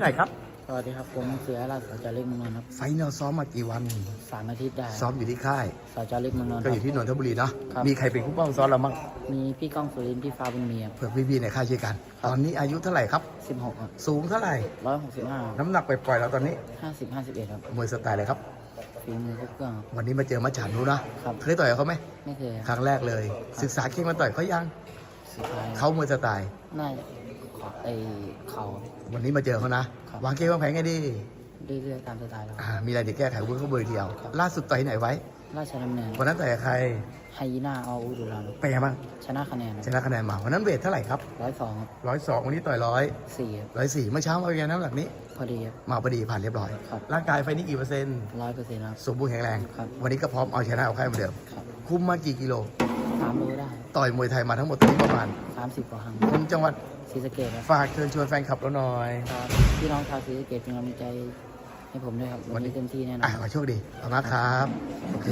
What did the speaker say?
ที่ไหนครับ สวัสดีครับ ผมเสือราชสจาเล็กเมืองนนท์ครับไฟท์เราซ้อมมากี่วัน สามอาทิตย์ได้ซ้อมอยู่ที่ค่ายสจาเล็กเมืองนนท์ก็อยู่ที่นนทบุรีเนาะครับมีใครเป็นผู้ป้องซ้อมเราบ้างมีพี่ก้องสุรินทร์พี่ฟ้าบุญมีครับเผื่อพี่ๆในค่ายช่วยกัน ตอนนี้อายุเท่าไหร่ครับสิบหกครับสูงเท่าไหร่ร้อยหกสิบห้าน้ำหนักไปปล่อยๆเราตอนนี้ห้าสิบห้าสิบเอ็ดครับมวยสไตล์อะไรครับฝีมือครบเครื่องครับวันนี้มาเจอมาฉานรู้นะครับเคยต่อยกับเขาไหมไม่เคยครั้งแรกเลย ศึกษาเก่งมาต่อยเขายังสุดท้ายเขามวยสไตล์น่าจะขอ ไอเขาวันนี้มาเจอเขานะครับวางเกมวางแผนไงดีเรื่อยๆตามสไตล์เราอ่ามีอะไรเดี๋ยวแก้ไขเพื่อเขาเบอร์เดียว ล่าสุดต่อยที่ไหนไว้ ราชดำเนินวันนั้นต่อยกับใครไฮยีน่าออูดุรันเป็นไงบ้างชนะคะแนนชนะคะแนนมาวันนั้นเวทเท่าไหร่ครับร้อยสองครับร้อยสองวันนี้ต่อยร้อยสี่ครับร้อยสี่เมื่อเช้ามาเป็นไงน้ำหนักนี้ พอดีครับมาพอดีผ่านเรียบร้อยครับร่างกายไฟนี้กี่เปอร์เซ็นต์ร้อยเปอร์เซ็นต์ครับสมบูรณ์แข็งแรงครับวันนี้ก็พร้อมเอาชนะเอาค่ายเหมือนเดิมครับคุมมากี่กิโลสามโลได้ต่อยมวยไทยมาทั้งหมดตอนนี้ประมาณสามสิบกว่าครั้งคนจังหวัดศรีสะเกษครับฝากเชิญชวนแฟนคลับเราหน่อยครับพี่น้องชาวศรีสะเกษเป็นกำลังใจให้ผมด้วยครับ วันนี้เต็มที่แน่นออะนขอโชคดีขอบคุณมากครับโอเค